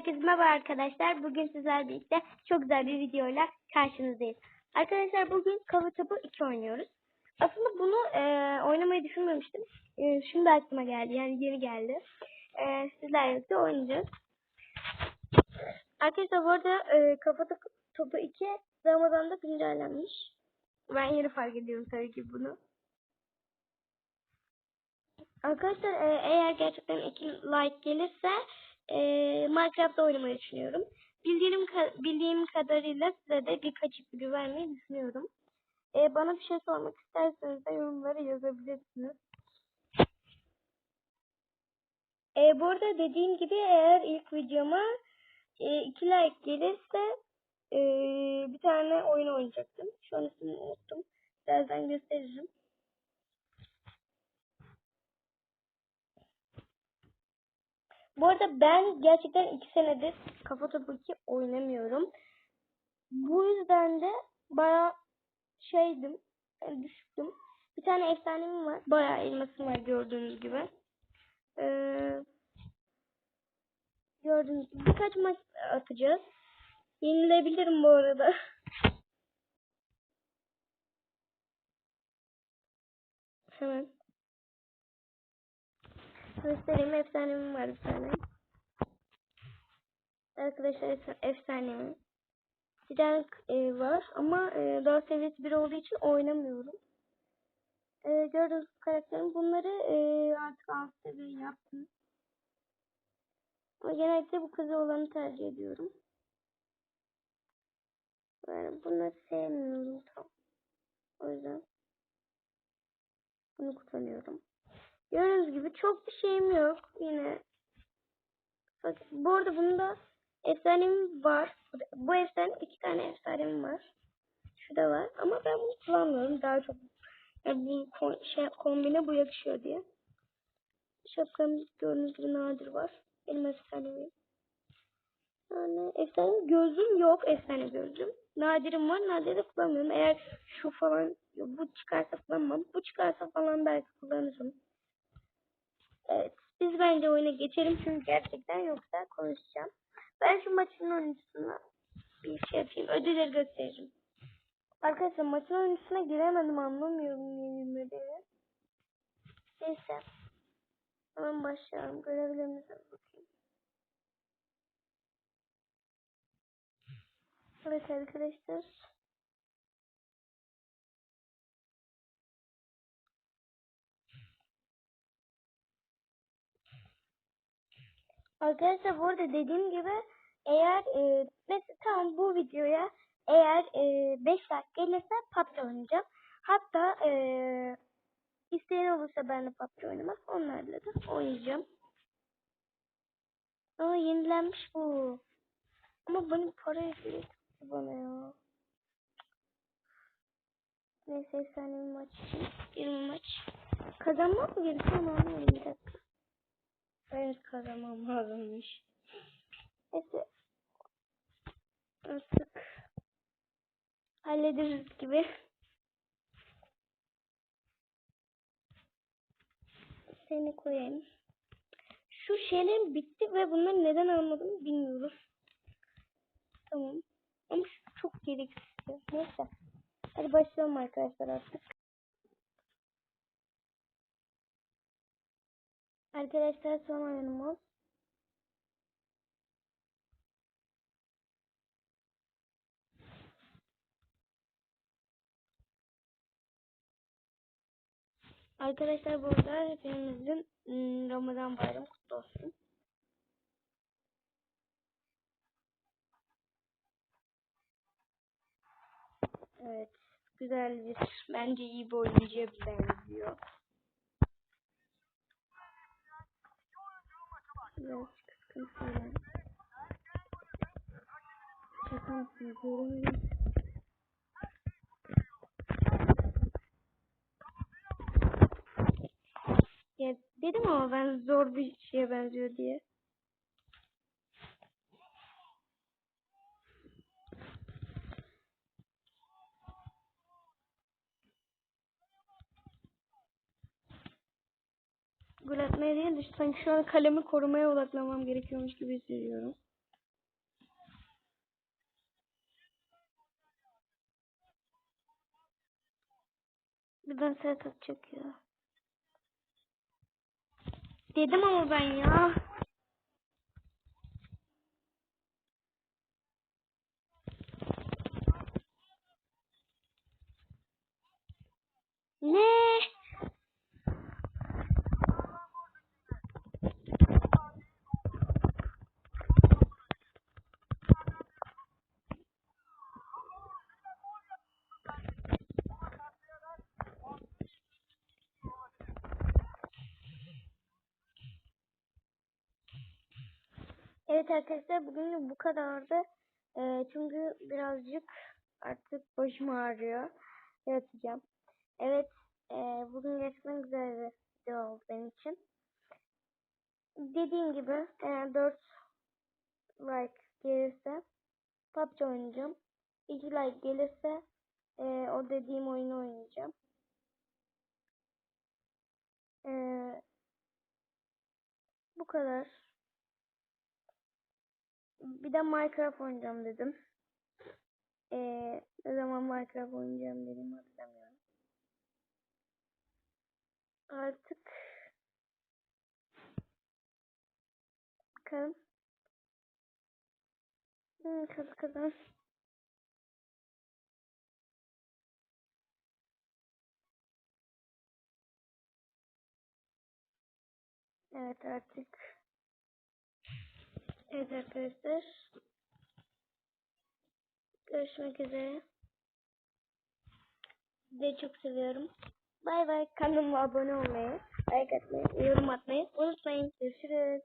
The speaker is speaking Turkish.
Herkese merhaba arkadaşlar. Bugün sizlerle birlikte çok güzel bir videoyla karşınızdayız. Arkadaşlar bugün Cover Topu 2 oynuyoruz. Aslında bunu e, oynamayı düşünmemiştim. E, şimdi aklıma geldi. Yani yeni geldi. E, sizlerle birlikte oynayacağız. Arkadaşlar bu arada e, Kafa Topu 2 Ramazan'da güncellenmiş. Ben yeni fark ediyorum tabii ki bunu. Arkadaşlar e, eğer gerçekten 2 like gelirse e, Minecraft'ta oynamayı düşünüyorum. Bildiğim, bildiğim kadarıyla size de birkaç ipucu vermeyi düşünüyorum. E, bana bir şey sormak isterseniz de yorumlara yazabilirsiniz. E, bu arada dediğim gibi eğer ilk videoma 2 like gelirse e, bir tane oyun oynayacaktım. Şu an ismini unuttum. Birazdan gösteririm. Bu arada ben gerçekten iki senedir kafa topu 2 oynamıyorum. Bu yüzden de baya şeydim, yani düşüktüm. Bir tane efsanem var. Baya elmasım var gördüğünüz gibi. Ee, gördüğünüz gibi birkaç maç atacağız. Yenilebilirim bu arada. Hemen. Göstereyim efsanemim var bir tane. Arkadaşlar efsanemi. Bir e, var ama e, daha seviyesi bir olduğu için oynamıyorum. E, gördüğünüz karakterim bunları e, artık alt seviye yaptım. Ama genellikle bu kızı olanı tercih ediyorum. Yani bunları sevmiyorum tam. O yüzden bunu kullanıyorum. Gördüğünüz gibi çok bir şeyim yok yine. Fakat bu arada bunda efsanem var. Bu efsane iki tane efsanem var. Şurada var ama ben bunu kullanmıyorum. Daha çok yani bu şey, kombine bu yakışıyor diye. Şapkam gördüğünüz gibi nadir var. Benim efsanem Yani efsane gözlüğüm yok. Efsane gözlüğüm. Nadirim var. Nadir de kullanmıyorum. Eğer şu falan bu çıkarsa kullanmam. Bu çıkarsa falan belki kullanırım. Evet. Biz bence oyuna geçelim çünkü gerçekten yoksa konuşacağım. Ben şu maçın oyuncusuna bir şey yapayım. Ödülleri gösteririm. Arkadaşlar maçın oyuncusuna giremedim anlamıyorum niye girmediğini. Neyse. Hemen başlayalım. Görevlerimize bakayım. Evet arkadaşlar. Arkadaşlar bu arada dediğim gibi eğer e, mesela tam bu videoya eğer 5 e, like gelirse PUBG oynayacağım. Hatta e, isteyen olursa ben de PUBG oynamak onlarla da oynayacağım. Aa yenilenmiş bu. Ama benim paraya gerek bana ya. Neyse bir maç için. Bir maç. Kazanmam mı gerekiyor anlamadım bir dakika. Evet kazanmam lazımmış. Neyse. Artık hallederiz gibi. Seni koyayım. Şu şeylerim bitti ve bunları neden almadım bilmiyorum. Tamam. Ama çok gereksiz. Neyse. Hadi başlayalım arkadaşlar artık. Arkadaşlar son oyunumuz. Arkadaşlar burada hepimizin ıı, Ramazan bayramı kutlu olsun. Evet. Güzel bir, bence iyi bir oyuncuya benziyor. Biraz kıskıntıyla. Şaka mısınız? Göremiyorum. Ya dedim ama ben zor bir şeye benziyor diye. gol atmaya değil de sanki şu an kalemi korumaya odaklanmam gerekiyormuş gibi hissediyorum. Buradan sert atacak ya. Dedim ama ben ya. Evet arkadaşlar bugün bu kadardı. Ee, çünkü birazcık artık başım ağrıyor. Yatacağım. Evet e, bugün gerçekten güzel bir video oldu benim için. Dediğim gibi eğer 4 like gelirse PUBG oynayacağım. 2 like gelirse e, o dediğim oyunu oynayacağım. E, bu kadar. Bir de Minecraft oynayacağım dedim. Ee, ne zaman Minecraft oynayacağım dedim hatırlamıyorum. Artık bakalım. Hmm, kazı kazan. Evet artık. Evet arkadaşlar. Görüşmek üzere. Sizi çok seviyorum. Bay bay. Kanalıma abone olmayı, like atmayı, yorum atmayı unutmayın. Görüşürüz.